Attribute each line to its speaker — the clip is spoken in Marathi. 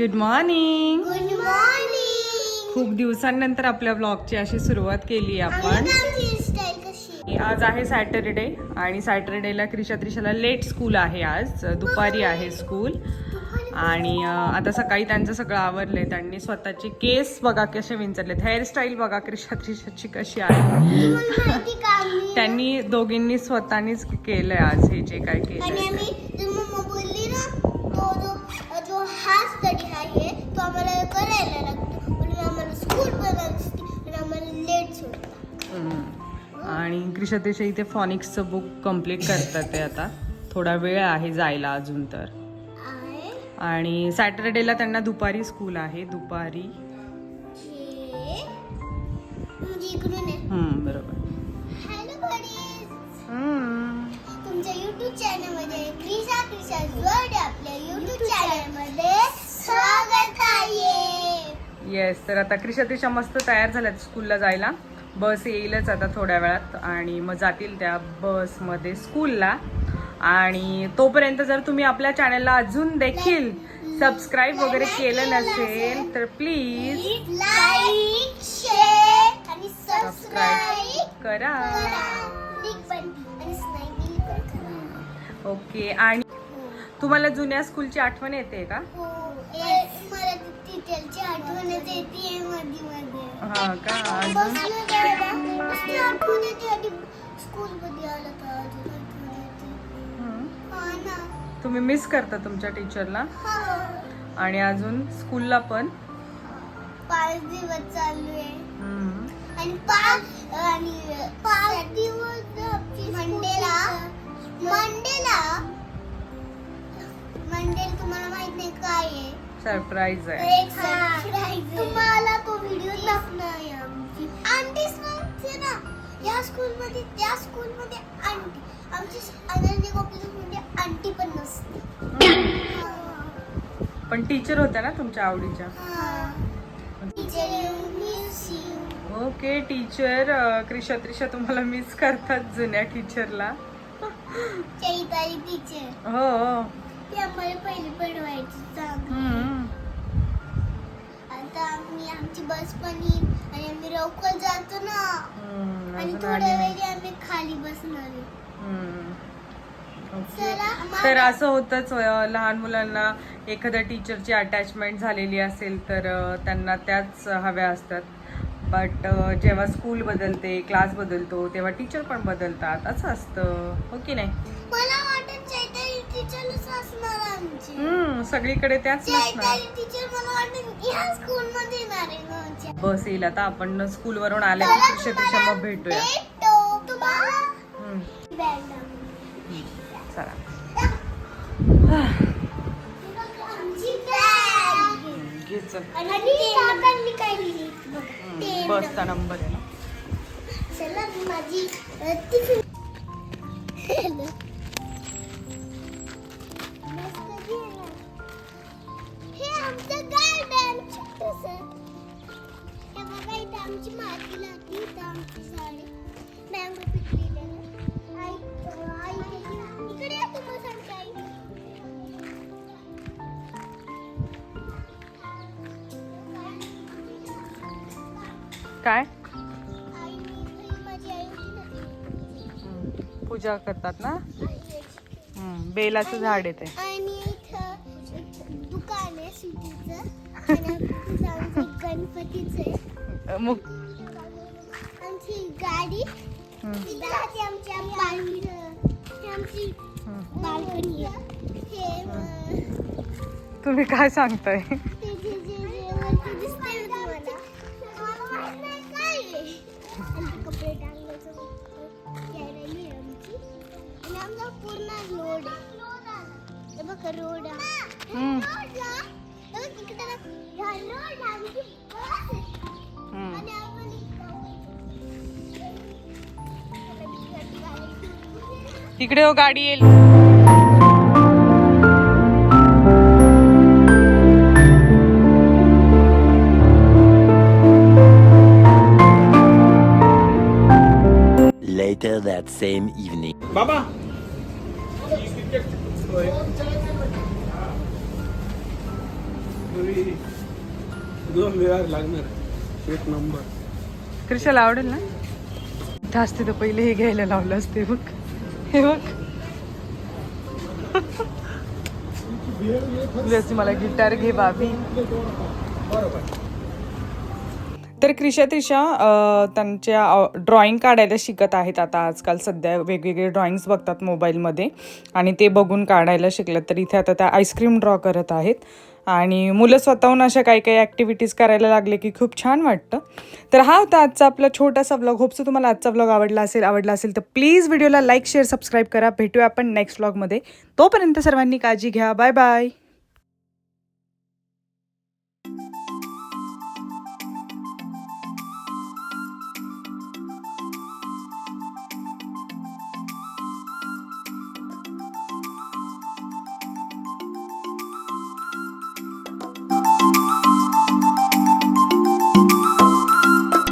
Speaker 1: गुड मॉर्निंग
Speaker 2: गुड मॉर्निंग
Speaker 1: खूप दिवसांनंतर आपल्या ब्लॉगची अशी सुरुवात केली आपण. आज आहे सॅटरडे आणि सॅटरडेला क्रिशा त्रिशाला लेट स्कूल आहे आज. दुपारी आहे स्कूल आणि आता सकाळी त्यांचं सगळं आवरलंय. त्यांनी स्वतःचे केस बघा कसे विंचरलेत. हेअरस्टाईल बघगा क्रिशा त्रिशाची कशी आहे. त्यांनी दोघींनी स्वतःनीच केलंय आज हे जे काय
Speaker 2: आम्ही ती हा स्टडी आहे तो आम्हाला करायला लागतो. आणि आम्हाला स्कूल आणि आम्हाला लेट.
Speaker 1: आणि क्रिशा इथे फॉनिक्सचं बुक कंप्लीट करतात ते आता. थोडा वेळ आहे जायला अजून तर. आणि सॅटरडेला त्यांना दुपारी स्कूल आहे दुपारी. बरोबर.
Speaker 2: हॅलो बडीज
Speaker 1: हम्म.
Speaker 2: तुमच्या युट्यूब चॅनलमध्ये क्रिशा क्रिशा वर्ड आपल्या युट्यूब चॅनलमध्ये स्वागत आहे
Speaker 1: येस तर आता क्रिशा त्रिशा मस्त तयार झाल्यात स्कूलला जायला. बस येईलच आता थोड्या वेळात आणि मग जातील त्या बसमध्ये स्कूलला आणि तोपर्यंत जर तुम्ही आपल्या चॅनलला अजून देखील सबस्क्राईब वगैरे केलं नसेल तर प्लीज
Speaker 2: लाईक शेअर आणि
Speaker 1: सबस्क्राईब
Speaker 2: सबस्क्राईब
Speaker 1: करा. ओके आणि तुम्हाला जुन्या स्कूलची आठवण येते का?
Speaker 2: हो आठवणच येते मध्ये मध्ये
Speaker 1: हा का? अजून
Speaker 2: बसलं जायला नुसती आठवण येते आणि स्कूलमध्ये आलं तर अजून आठवण येते.
Speaker 1: हम्म.
Speaker 2: हा ना.
Speaker 1: तुम्ही मिस करता तुमच्या टीचरला
Speaker 2: हा.
Speaker 1: आणि अजून स्कूलला पण?
Speaker 2: पाच दिवस चालू आहे. आणि पाच आणि पाच दिवस मंडेला मंडेला मंडेला तुम्हाला माहीत नाही काय आहे.
Speaker 1: सरप्राईज आहे.
Speaker 2: तुम्हाला तो व्हिडिओ दाखवणार आहे आमची. आंटीच ना या स्कूल मध्ये त्या स्कूल मध्ये आंटी. आमची अनन्य कॉम्प्लेक्समध्ये आंटी पण नसते.
Speaker 1: पण टीचर होत्या ना तुमच्या आवडीच्या? ओके टीचर क्रिशा त्रिशा तुम्हाला मिस करतात जुन्या टीचरला
Speaker 2: टीचर
Speaker 1: हो हो.
Speaker 2: ती आम्हाला पहिले पडवायची चांगली. आता आम्ही आमची बस पण येईल आणि आम्ही लवकर जातो ना
Speaker 1: हम्म,
Speaker 2: आणि
Speaker 1: अजून
Speaker 2: थोड्या
Speaker 1: नाही.
Speaker 2: वेळी आम्ही खाली बसणार आहे.
Speaker 1: हम्म. ओके.
Speaker 2: चला
Speaker 1: तर असं होतच अं, लहान मुलांना एखाद्या टीचरची अटॅचमेंट झालेली असेल तर अं, त्यांना त्याच हव्या असतात बट जेव्हा स्कूल बदलते क्लास बदलतो तेव्हा टीचर पण बदलतात असं असतं हो की नाही
Speaker 2: मला
Speaker 1: हम्म, सगळीकडे त्याच नसणार. बस येईल आता आपण स्कूलवरून आल्या की शिक्षा मग भेटूया. चला. बसचा नंबर आहे ना.
Speaker 2: आमची माती लागली आमची झाडे मँगो पिकलेले. आई आई त्याची- इकडे या तुम्हाला सांगते आई.
Speaker 1: काय? पूजा करतात ना? बेलाचं झाड आहे ते
Speaker 2: आणि इथं इथं दुकान आहे गणपतीचं
Speaker 1: मुक
Speaker 2: आमची गाडी आमच्या आमची. बाल्कनी
Speaker 1: तुम्ही काय सांगताय?
Speaker 2: रोड
Speaker 1: इकडे हो गाडी येईल
Speaker 3: Later that same evening.
Speaker 4: Baba. बापरे दोन वेळा लागणार एक नंबर.
Speaker 1: क्रिशाला आवडेल ना? इथं असते तर पहिले हे घ्यायला लावलं असते बघ. हे बघ. जशी मला गिटार घे बाबी तर क्रिशा त्रिशा त्यांच्या ड्रॉइंग काढायला शिकत आहेत आता आजकाल. सध्या वेगवेगळे ड्रॉइंग्स बघतात मोबाईलमध्ये आणि ते बघून काढायला शिकलं तर इथे आता त्या आईस्क्रीम ड्रॉ करत आहेत. आणि मुलं स्वतःहून अशा काही काही ॲक्टिव्हिटीज करायला लागले की खूप छान वाटतं. तर हा होता आजचा आपला छोटासा व्लॉग होपसो तुम्हाला आजचा व्लॉग आवडला असेल आवडला असेल तर प्लीज व्हिडिओला लाईक शेअर सबस्क्राईब करा. भेटूया आपण नेक्स्ट ब्लॉगमध्ये तोपर्यंत सर्वांनी काळजी घ्या. Bye bye